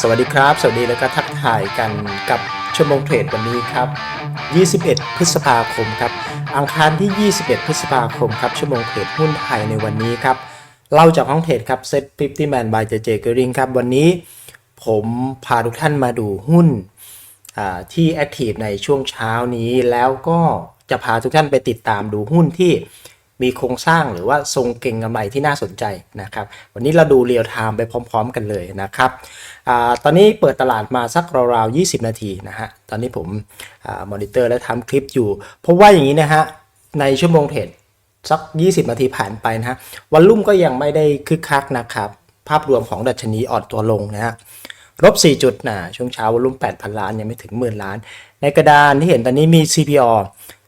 สวัสดีครับ สวัสดีแล้วก็ทักทายกันกับชั่วโมงเทรดวันนี้ครับ 21 พฤษภาคมครับ อังคารที่ 21 พฤษภาคมครับชั่วโมงเทรดหุ้นไทยในวันนี้ครับเราจากห้องเทรดครับ Set 50 Man by JJ g e r i n g ครับ วันนี้ผมพาทุกท่านมาดูหุ้นที่แอคทีฟในช่วงเช้านี้แล้วก็จะพาทุกท่านไปติดตามดูหุ้นที่ มีโครงสร้างหรือว่าทรงเก่งกำไรที่น่าสนใจนะครับ วันนี้เราดูเรียลไทม์ไปพร้อม ๆ กันเลยนะครับอตอนนี้เปิดตลาดมาสักราวๆ 20 นาทีนะฮะ ตอนนี้ผมมอนิเตอร์และทำคลิปอยู่ เพราะว่าอย่างนี้นะฮะ ในชั่วโมงเทรดสัก 20 นาทีผ่านไปนะฮะ วันรุ่มก็ยังไม่ได้คึกคักนะครับ ภาพรวมของดัชนีอ่อนตัวลงนะฮะลบ 4 จุดนะช่วงเช้าวอลุ่ม 8,000 ล้านยังไม่ถึงหมื่นล้าน ในกระดานที่เห็นตอนนี้มี CPO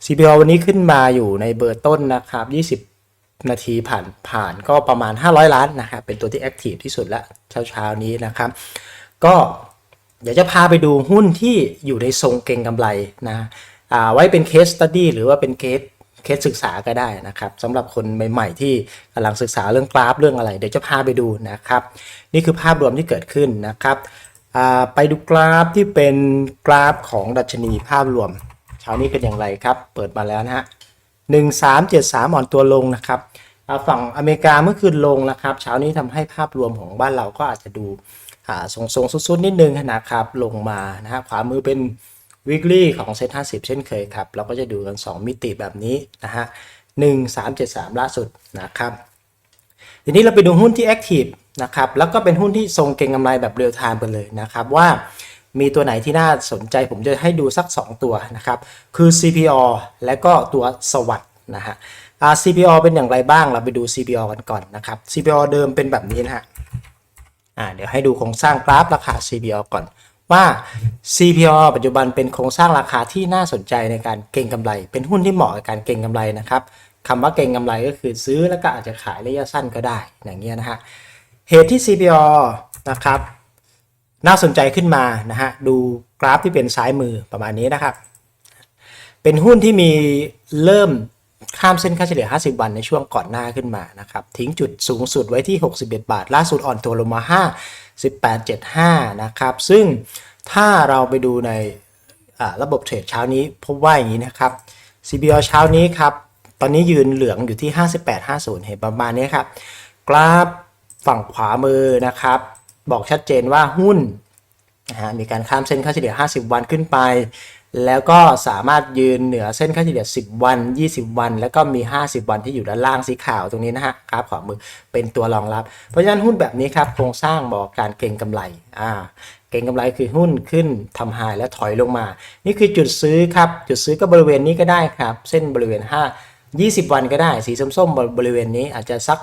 CPO วันนี้ขึ้นมาอยู่ในเบอร์ต้นนะครับ 20 นาทีผ่านผ่านก็ประมาณ 500 ล้านนะครับ เป็นตัวที่แอคทีฟที่สุดละเช้าเช้าๆนี้นะครับ ก็เดี๋ยวจะพาไปดูหุ้นที่อยู่ในทรงเก่งกำไรนะไว้เป็นเคสตัดดี้หรือว่าเป็นเคสเคสศึกษาก็ได้นะครับสำหรับคนใหม่ๆ ที่กำลังศึกษาเรื่องกราฟเรื่องอะไร เดี๋ยวจะพาไปดูนะครับ นี่คือภาพรวมที่เกิดขึ้นนะครับไปดูกราฟที่เป็นกราฟของดัชนีภาพรวม เช้านี้เป็นอย่างไรครับ เปิดมาแล้วนะฮะ1373อ่อนตัวลงนะครับฝั่งอเมริกาเมื่อคืนลงนะครับ เช้านี้ทำให้ภาพรวมของบ้านเราก็อาจจะดูอ่าทรงสุดๆนิดนึงนะครับลงมานะฮะขวามือเป็น weekly ของเซ็ต50เช่นเคยครับ เราก็จะดูกัน 2 มิติแบบนี้นะฮะ1373ล่าสุดนะครับ ทีนี้เราไปดูหุ้นที่ Active นะครับแล้วก็เป็นหุ้นที่ทรงเก็งกำไรแบบเรียลไทม์กันเลยนะครับว่า มีตัวไหนที่น่าสนใจผมจะให้ดูสัก 2 ตัวนะครับ คือ CPO และก็ตัวสวัสด์นะฮะ CPO เป็นอย่างไรบ้างเราไปดู CPO กันก่อนนะครับ CPO เดิมเป็นแบบนี้นะฮะอ่าเดี๋ยวให้ดูโครงสร้างกราฟราคา CPO ก่อนว่า CPO ปัจจุบันเป็นโครงสร้างราคาที่น่าสนใจในการเก็งกำไร เป็นหุ้นที่เหมาะกับการเก็งกำไรนะครับคำว่าเก็งกำไรก็คือซื้อแล้วก็อาจจะขายระยะสั้นก็ได้อย่างเงี้ยนะฮะเหตุที่ CPO นะครับ น่าสนใจขึ้นมานะฮะดูกราฟที่เป็นซ้ายมือประมาณนี้นะครับ เป็นหุ้นที่มีเริ่มข้ามเส้นค่าเฉลี่ย 50 วันในช่วงก่อนหน้าขึ้นมานะครับ ทิ้งจุดสูงสุดไว้ที่ 61 บาท ล่าสุดอ่อนตัวลงมา5 18.75 นะครับ ซึ่งถ้าเราไปดูในระบบเทรดเช้านี้พบว่าอย่างนี้นะครับ CBO เช้านี้ครับ ตอนนี้ยืนเหลืองอยู่ที่ 58.50 เห็นประมาณนี้ครับ กราฟฝั่งขวามือนะครับ บอกชัดเจนว่าหุ้นนะฮะมีการข้ามเส้นค่าเฉลี่ย 50 วันขึ้นไป แล้วก็สามารถยืนเหนือเส้นค่าเฉลี่ย 10 วัน 20 วัน แล้วก็มี 50 วันที่อยู่ด้านล่างสีขาวตรงนี้นะฮะกราฟขวามือเป็นตัวรองรับ เพราะฉะนั้นหุ้นแบบนี้ครับโครงสร้างบอกการเก็งกำไรอ่าเก็งกำไรคือหุ้นขึ้นทำไฮแล้วถอยลงมา นี่คือจุดซื้อครับ จุดซื้อก็บริเวณนี้ก็ได้ครับ เส้นบริเวณ 5 20 วันก็ได้ สีส้มๆบริเวณนี้อาจจะสัก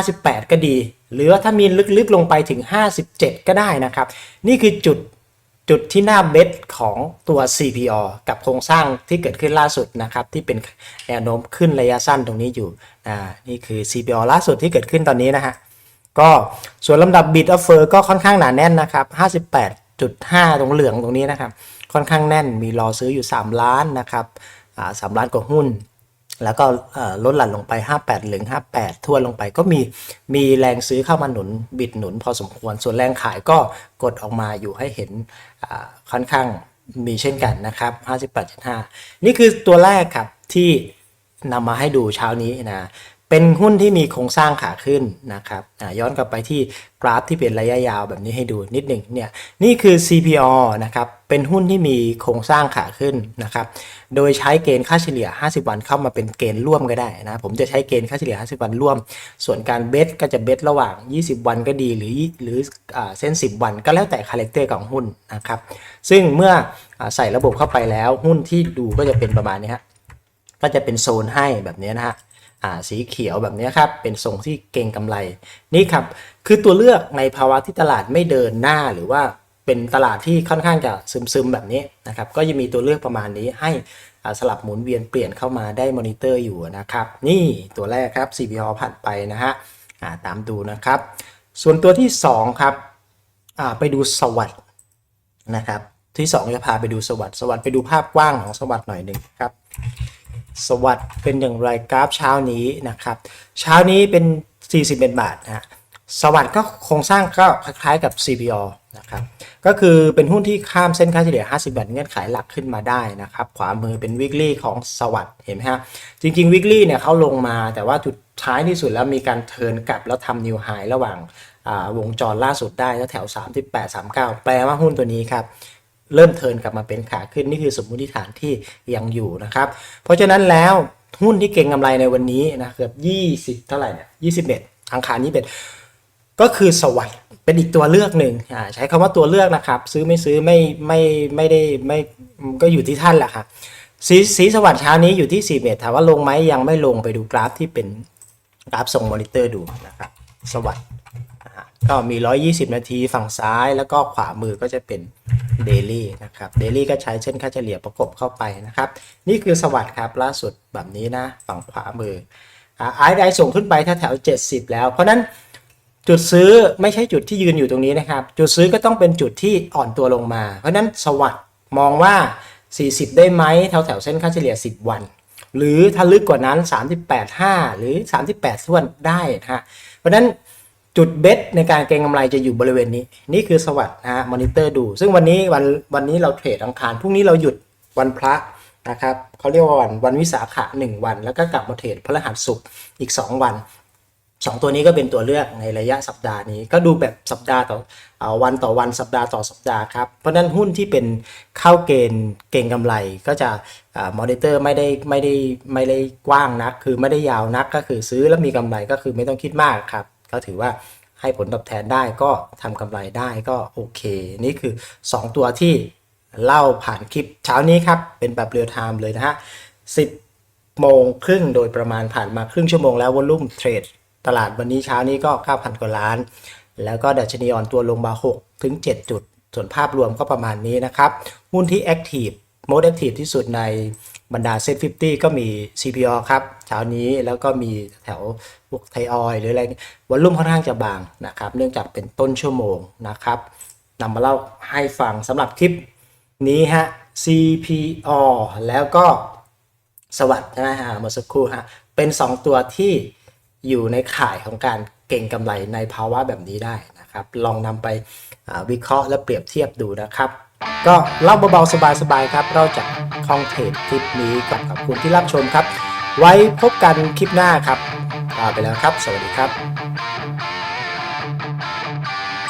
58 ก็ดี หรือว่าถ้ามีลึกๆลงไปถึง 57 ก็ได้นะครับ นี่คือจุดจุดที่หน้าเบสของตัว CPO กับโครงสร้างที่เกิดขึ้นล่าสุดนะครับ ที่เป็นแนวโน้มขึ้นระยะสั้นตรงนี้อยู่อ่านี่คือ CPO ล่าสุดที่เกิดขึ้นตอนนี้นะฮะก็ส่วนลำดับ Bid Offer ก็ค่อนข้างหนาแน่นนะครับ 58.5 ตรงเหลืองตรงนี้นะครับ ค่อนข้างแน่นมีรอซื้ออยู่ 3 ล้านนะครับอ่า3ล้านกว่าหุ้น แล้วก็ลดหลั่นลงไป 58เหลือง58 ทั่วนลงไปก็มีมีแรงซื้อเข้ามาหนุนบิดหนุนพอสมควร ส่วนแรงขายก็กดออกมาอยู่ให้เห็นค่อนข้างมีเช่นกันนะครับ 58.5 นี่คือตัวแรกครับที่นำมาให้ดูเช้านี้นะ เป็นหุ้นที่มีโครงสร้างขาขึ้นนะครับย้อนกลับไปที่กราฟที่เป็นระยะยาวแบบนี้ให้ดูนิดหนึ่งเนี่ยนี่คือ CPO นะครับเป็นหุ้นที่มีโครงสร้างขาขึ้นนะครับโดยใช้เกณฑ์ค่าเฉลี่ย 50 วันเข้ามาเป็นเกณฑ์ร่วมก็ได้นะผมจะใช้เกณฑ์ค่าเฉลี่ย 50 วันร่วม ส่วนการเบสก็จะเบสระหว่าง 20 วันก็ดีหรือหรืออเส้น 10 วันก็แล้วแต่คาแรคเตอร์ของหุ้นนะครับซึ่งเมื่ออใส่ระบบเข้าไปแล้วหุ้นที่ดูก็จะเป็นประมาณนี้ฮะก็จะเป็นโซนให้แบบนี้นะฮะ สีเขียวแบบนี้ครับ เป็นทรงที่เก่งกำไรนี่ครับ คือตัวเลือกในภาวะที่ตลาดไม่เดินหน้าหรือว่าเป็นตลาดที่ค่อนข้างจะซึมๆแบบนี้นะครับ ก็จะมีตัวเลือกประมาณนี้ให้สลับหมุนเวียนเปลี่ยนเข้ามาได้มอนิเตอร์อยู่นะครับ นี่ตัวแรกครับ CPO ผ่านไปนะฮะาตามดูนะครับ ส่วนตัวที่ 2 ครับไปดูสวัสด์นะครับ ที่ 2 จะพาไปดูสวัสด์สวัสด์ไปดูภาพกว้างของสวัสด์หน่อยหนึ่งครับ สวัสด์เป็นอย่างไรกราฟเช้านี้นะครับเช้านี้เป็น 41 บาทนะฮะสวัสด์ก็โครงสร้างก็คล้ายๆกับ CPO นะครับก็คือเป็นหุ้นที่ข้ามเส้นค่าเฉลี่ย 50วันเงื่อนไขหลักขึ้นมาได้นะครับขวามือเป็น weekly ของสวัสด์เห็นไหมฮะจริง ๆ weekly เนี่ยเขาลงมาแต่ว่าจุดท้ายที่สุดแล้วมีการเทิร์นกลับแล้วทำ new high ระหว่างวงจรล่าสุดได้แถว 38 39 แปลว่าหุ้นตัวนี้ครับ เริ่มเทิร์นกลับมาเป็นขาขึ้นนี่คือสมมุติฐานที่ยังอยู่นะครับ เพราะฉะนั้นแล้วหุ้นที่เก่งกำไรในวันนี้นะเกือบ20 เท่าไหร่เนี่ย21อังคาร21ก็คือสวัสด์เป็นอีกตัวเลือกหนึ่งใช้คำว่าตัวเลือกนะครับ ซื้อไม่ซื้อไม่ไม่ไม่ได้ไม่ก็อยู่ที่ท่านแหละครับสีสีสวัสด์เช้านี้อยู่ที่ 4 เมตรถามว่าลงไหมยังไม่ลงไปดูกราฟที่เป็นกราฟส่งมอนิเตอร์ดูนะครับ สวัสด์ ก็มี 120 นาทีฝั่งซ้าย แล้วก็ขวามือก็จะเป็นเดลี่นะครับเดลี่ก็ใช้เช่นค่าเฉลี่ยประกบเข้าไปนะครับ นี่คือสวัสด์ครับล่าสุดแบบนี้นะ ฝั่งขวามืออ่าไอไดส่งขึ้นไปแถวๆ70 แล้ว เพราะนั้นจุดซื้อไม่ใช่จุดที่ยืนอยู่ตรงนี้นะครับ จุดซื้อก็ต้องเป็นจุดที่อ่อนตัวลงมา เพราะนั้นสวัสด์มองว่า 40 ได้ไหมแถวแถวๆเส้นค่าเฉลี่ย 10 วัน หรือถ้าลึกกว่านั้น 38.5 หรือ 38ส่วนได้นะฮะเพราะนั้น จุดเบสในการเก็งกำไรจะอยู่บริเวณนี้ นี่คือสวัสด์นะฮะมอนิเตอร์ดู ซึ่งวันนี้วันวันนี้เราเทรดอังคารพรุ่งนี้เราหยุดวันพระนะครับเขาเรียกว่าวันวันวิสาขะหนึ่งวัน แล้วก็กลับมาเทรดพฤหัสศุกร์อีก 2 วันสองตัวนี้ก็เป็นตัวเลือกในระยะสัปดาห์นี้ ก็ดูแบบสัปดาห์ต่ออวันต่อวันสัปดาห์ต่อสัปดาห์ครับ เพราะฉะนั้นหุ้นที่เป็นเข้าเกณฑ์เก่งกำไรก็จะมอนิเตอร์ไม่ได้ไม่ได้ไม่ได้กว้างนัก คือไม่ได้ยาวนักก็คือซื้อแล้วมีกำไรก็คือไม่ต้องคิดมากครับ็ถือว่าให้ผลตอบแทนได้ก็ทำกำไรได้ก็โอเค นี่คือ 2 ตัวที่เล่าผ่านคลิปเช้านี้ครับ เป็นแบบเรียลไทม์เลยนะฮะ 10 โมงครึ่งโดยประมาณผ่านมาครึ่งชั่วโมงแล้ววอลุ่มเทรดตลาดวันนี้เช้านี้ก็ 9,000 กว่าล้าน แล้วก็ดัชนีอ่อนตัวลงมา 6 ถึง 7 จุด ส่วนภาพรวมก็ประมาณนี้นะครับ หุ้นที่ Active Most Active ที่สุดใน บรรดาเซ็ต50ก็มี CPO ครับเช้านี้แล้วก็มีแถวพวกไทยออยหรืออะไรวอลุ่มค่อนข้างจะบางนะครับ เนื่องจากเป็นต้นชั่วโมงนะครับนำมาเล่าให้ฟังสำหรับคลิปนี้ฮะ CPO แล้วก็สวัสด์นะฮะเมื่อสักครู่ฮะเป็น 2 ตัวที่อยู่ในข่ายของการเก่งกำไรในภาวะแบบนี้ได้นะครับ ลองนำไปวิเคราะห์และเปรียบเทียบดูนะครับ ก็เล่าเบาๆสบายๆครับ เราจะคองเทรดคลิปนี้กับขอบคุณที่รับชมครับ ไว้พบกันคลิปหน้าครับลาไปแล้วครับ สวัสดีครับ